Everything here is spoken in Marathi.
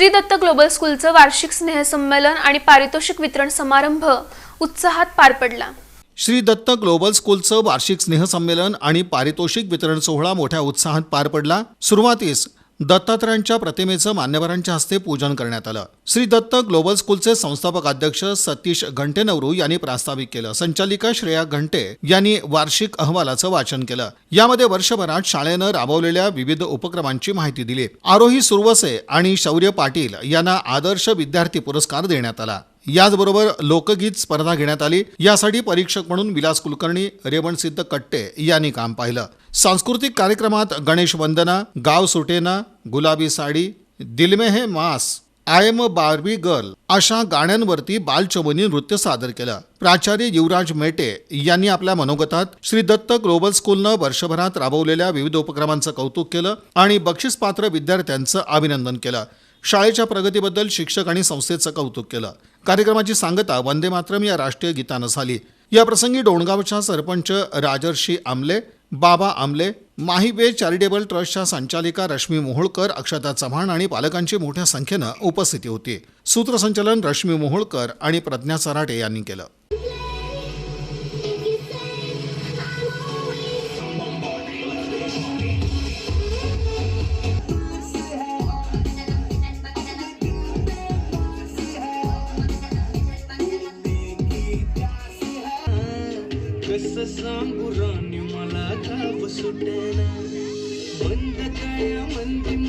श्री दत्त ग्लोबल स्कूलचं वार्षिक स्नेहसंमेलन आणि पारितोषिक वितरण समारंभ उत्साहात पार पडला. श्री दत्त ग्लोबल स्कूलचं वार्षिक स्नेहसंमेलन आणि पारितोषिक वितरण सोहळा मोठ्या उत्साहात पार पडला. सुरुवातीस दत्तात्रयांच्या प्रतिमेचं मान्यवरांच्या हस्ते पूजन करण्यात आलं. श्री दत्त ग्लोबल स्कूलचे संस्थापक अध्यक्ष सतीश घंटेनवरू यांनी प्रास्ताविक केलं. संचालिका श्रेया घंटे यांनी वार्षिक अहवालाचं वाचन केलं. यामध्ये वर्षभरात शाळेनं राबवलेल्या विविध उपक्रमांची माहिती दिली. आरोही सुरवसे आणि शौर्य पाटील यांना आदर्श विद्यार्थी पुरस्कार देण्यात आला. याचबरोबर लोकगीत स्पर्धा घेण्यात आली. यासाठी परीक्षक म्हणून विलास कुलकर्णी रेवणसिद्ध कट्टे यांनी काम पाहिलं. सांस्कृतिक कार्यक्रमात गणेश वंदना गाव सुटेना गुलाबी साडी दिलमे हे मास आय एम बार्बी गर्ल अशा गाण्यांवरती बालचमनी नृत्य सादर केलं. प्राचार्य युवराज मेटे यांनी आपल्या मनोगतात श्री दत्त ग्लोबल स्कूलनं वर्षभरात राबवलेल्या विविध उपक्रमांचं कौतुक केलं आणि बक्षीसपात्र विद्यार्थ्यांचं अभिनंदन केलं. शाळेच्या प्रगतीबद्दल शिक्षक आणि संस्थेचं कौतुक केलं. कार्यक्रमाची सांगता वंदे मातरम या राष्ट्रीय गीतानं झाली. या प्रसंगी डोणगावच्या सरपंच राजर्षी आमले बाबा आमले माहीबे चॅरिटेबल ट्रस्टच्या संचालिका रश्मी मोहोळकर अक्षता चव्हाण आणि पालकांची मोठ्या संख्येनं उपस्थिती होती. सूत्रसंचालन रश्मी मोहोळकर आणि प्रज्ञा सराटे यांनी केलं. कस सांगू राणी मला गाव सुटेना बंद काय मंदिर?